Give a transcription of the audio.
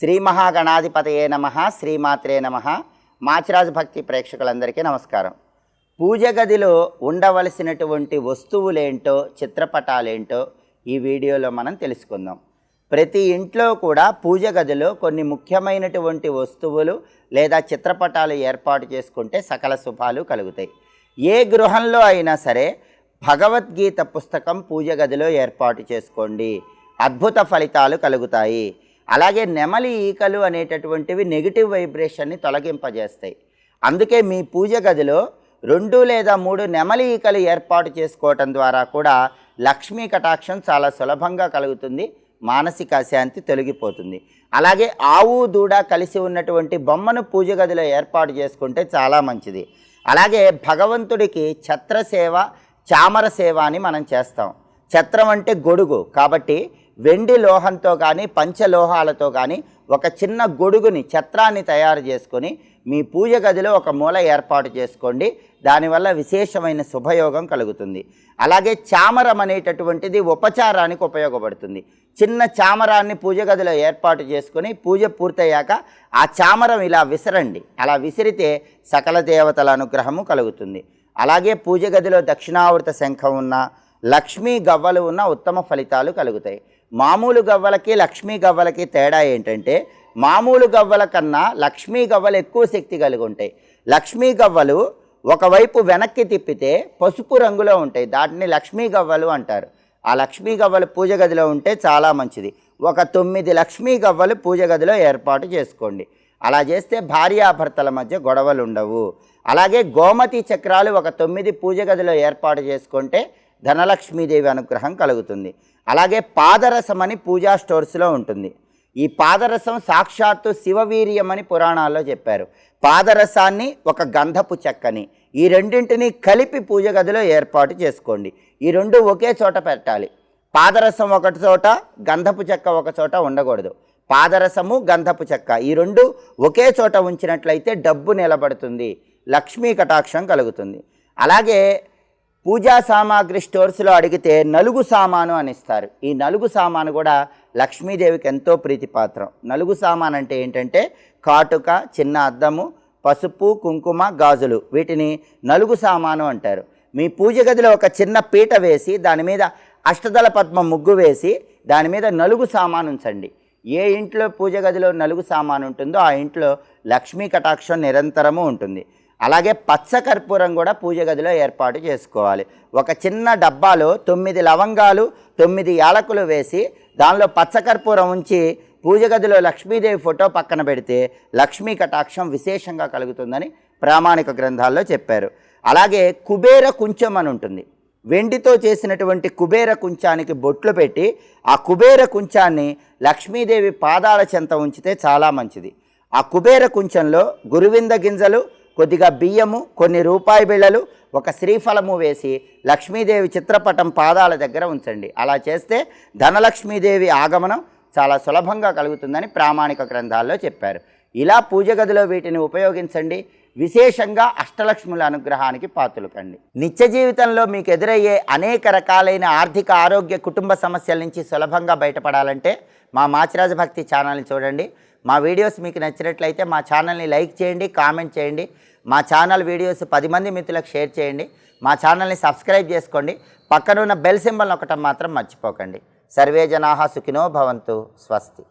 శ్రీ మహాగణాధిపతయే నమ శ్రీమాత్రే నమ. మాచిరాజు భక్తి ప్రేక్షకులందరికీ నమస్కారం. పూజ గదిలో ఉండవలసినటువంటి వస్తువులేంటో చిత్రపటాలేంటో ఈ వీడియోలో మనం తెలుసుకుందాం. ప్రతి ఇంట్లో కూడా పూజ గదిలో కొన్ని ముఖ్యమైనటువంటి వస్తువులు లేదా చిత్రపటాలు ఏర్పాటు చేసుకుంటే సకల శుభాలు కలుగుతాయి. ఏ గృహంలో అయినా సరే భగవద్గీత పుస్తకం పూజ గదిలో ఏర్పాటు చేసుకోండి. అద్భుత ఫలితాలు కలుగుతాయి. అలాగే నెమలి ఈకలు అనేటటువంటివి నెగిటివ్ వైబ్రేషన్ని తొలగింపజేస్తాయి. అందుకే మీ పూజ గదిలో రెండు లేదా మూడు నెమలి ఈకలు ఏర్పాటు చేసుకోవటం ద్వారా కూడా లక్ష్మీ కటాక్షం చాలా సులభంగా కలుగుతుంది మానసిక అశాంతి తొలగిపోతుంది. అలాగే ఆవు దూడ కలిసి ఉన్నటువంటి బొమ్మను పూజ గదిలో ఏర్పాటు చేసుకుంటే చాలా మంచిది. అలాగే భగవంతుడికి ఛత్ర సేవ చామర సేవ అని మనం చేస్తాం. ఛత్రం అంటే గొడుగు కాబట్టి వెండి లోహంతో కానీ పంచలోహాలతో కానీ ఒక చిన్న గొడుగుని ఛత్రాన్ని తయారు చేసుకొని మీ పూజ గదిలో ఒక మూల ఏర్పాటు చేసుకోండి. దానివల్ల విశేషమైన శుభయోగం కలుగుతుంది. అలాగే చామరం అనేటటువంటిది ఉపచారానికి ఉపయోగపడుతుంది. చిన్న చామరాన్ని పూజ గదిలో ఏర్పాటు చేసుకొని పూజ పూర్తయ్యాక ఆ చామరం ఇలా విసరండి. అలా విసిరితే సకల దేవతల అనుగ్రహము కలుగుతుంది. అలాగే పూజ గదిలో దక్షిణావృత శంఖం ఉన్న లక్ష్మీ గవ్వలు ఉన్న ఉత్తమ ఫలితాలు కలుగుతాయి. మామూలు గవ్వలకి లక్ష్మీ గవ్వలకి తేడా ఏంటంటే మామూలు గవ్వల కన్నా లక్ష్మీ గవ్వలు ఎక్కువ శక్తి కలిగి ఉంటాయి. లక్ష్మీ గవ్వలు ఒకవైపు వెనక్కి తిప్పితే పసుపు రంగులో ఉంటాయి. దాటిని లక్ష్మీ గవ్వలు అంటారు. ఆ లక్ష్మీ గవ్వలు పూజ గదిలో ఉంటే చాలా మంచిది. ఒక తొమ్మిది లక్ష్మీ గవ్వలు పూజ గదిలో ఏర్పాటు చేసుకోండి. అలా చేస్తే భార్యాభర్తల మధ్య గొడవలు ఉండవు అలాగే గోమతి చక్రాలు ఒక తొమ్మిది పూజ గదిలో ఏర్పాటు చేసుకుంటే ధనలక్ష్మీదేవి అనుగ్రహం కలుగుతుంది. అలాగే పాదరసం అని పూజా స్టోర్స్లో ఉంటుంది. ఈ పాదరసం సాక్షాత్తు శివవీర్యం అని పురాణాల్లో చెప్పారు. పాదరసాన్ని ఒక గంధపు చెక్కని ఈ రెండింటిని కలిపి పూజ గదిలో ఏర్పాటు చేసుకోండి. ఈ రెండు ఒకే చోట పెట్టాలి. పాదరసం ఒక చోట గంధపు చెక్క ఒక చోట ఉండకూడదు. పాదరసము గంధపు చెక్క ఈ రెండు ఒకే చోట ఉంచినట్లయితే డబ్బు నిలబడుతుంది. లక్ష్మీ కటాక్షం కలుగుతుంది. అలాగే పూజా సామాగ్రి స్టోర్స్లో అడిగితే నలుగు సామాను అని ఇస్తారు. ఈ నలుగు సామాను కూడా లక్ష్మీదేవికి ఎంతో ప్రీతిపాత్రం. నలుగు సామాన్ అంటే ఏంటంటే కాటుక చిన్న అద్దము పసుపు కుంకుమ గాజులు. వీటిని నలుగు సామాను అంటారు. మీ పూజ గదిలో ఒక చిన్న పీట వేసి దాని మీద అష్టదళ పద్మ ముగ్గు వేసి దాని మీద నలుగు సామాను ఉంచండి. ఏ ఇంట్లో పూజ గదిలో నలుగు సామాను ఉంటుందో ఆ ఇంట్లో లక్ష్మీ కటాక్షం నిరంతరము ఉంటుంది. అలాగే పచ్చ కర్పూరం కూడా పూజ గదిలో ఏర్పాటు చేసుకోవాలి. ఒక చిన్న డబ్బాలో తొమ్మిది లవంగాలు తొమ్మిది యాలకులు వేసి దానిలో పచ్చ కర్పూరం ఉంచి పూజ గదిలో లక్ష్మీదేవి ఫోటో పక్కన పెడితే లక్ష్మీ కటాక్షం విశేషంగా కలుగుతుందని ప్రామాణిక గ్రంథాల్లో చెప్పారు. అలాగే కుబేర కుంచం అని ఉంటుంది. వెండితో చేసినటువంటి కుబేర కుంచానికి బొట్లు పెట్టి ఆ కుబేర కుంచాన్ని లక్ష్మీదేవి పాదాల చెంత ఉంచితే చాలా మంచిది. ఆ కుబేర కుంచంలో గురువింద గింజలు కొద్దిగా బియ్యము కొన్ని రూపాయి బిళ్ళలు ఒక శ్రీఫలము వేసి లక్ష్మీదేవి చిత్రపటం పాదాల దగ్గర ఉంచండి. అలా చేస్తే ధనలక్ష్మీదేవి ఆగమనం చాలా సులభంగా కలుగుతుందని ప్రామాణిక గ్రంథాల్లో చెప్పారు. ఇలా పూజ గదిలో వీటిని ఉపయోగించండి. విశేషంగా అష్టలక్ష్ముల అనుగ్రహానికి పాత్రలు కండి నిత్య జీవితంలో మీకు ఎదురయ్యే అనేక రకాలైన ఆర్థిక ఆరోగ్య కుటుంబ సమస్యల నుంచి సులభంగా బయటపడాలంటే మా మాచిరాజ భక్తి ఛానల్ని చూడండి. మా వీడియోస్ మీకు నచ్చినట్లయితే మా ఛానల్ని లైక్ చేయండి కామెంట్ చేయండి. మా ఛానల్ వీడియోస్ పది మంది మిత్రులకు షేర్ చేయండి. మా ఛానల్ని సబ్స్క్రైబ్ చేసుకోండి. పక్కనున్న బెల్ సింబల్ ఒకటం మాత్రం మర్చిపోకండి. సర్వే జనాహ సుఖినో భవంతు. స్వస్తి.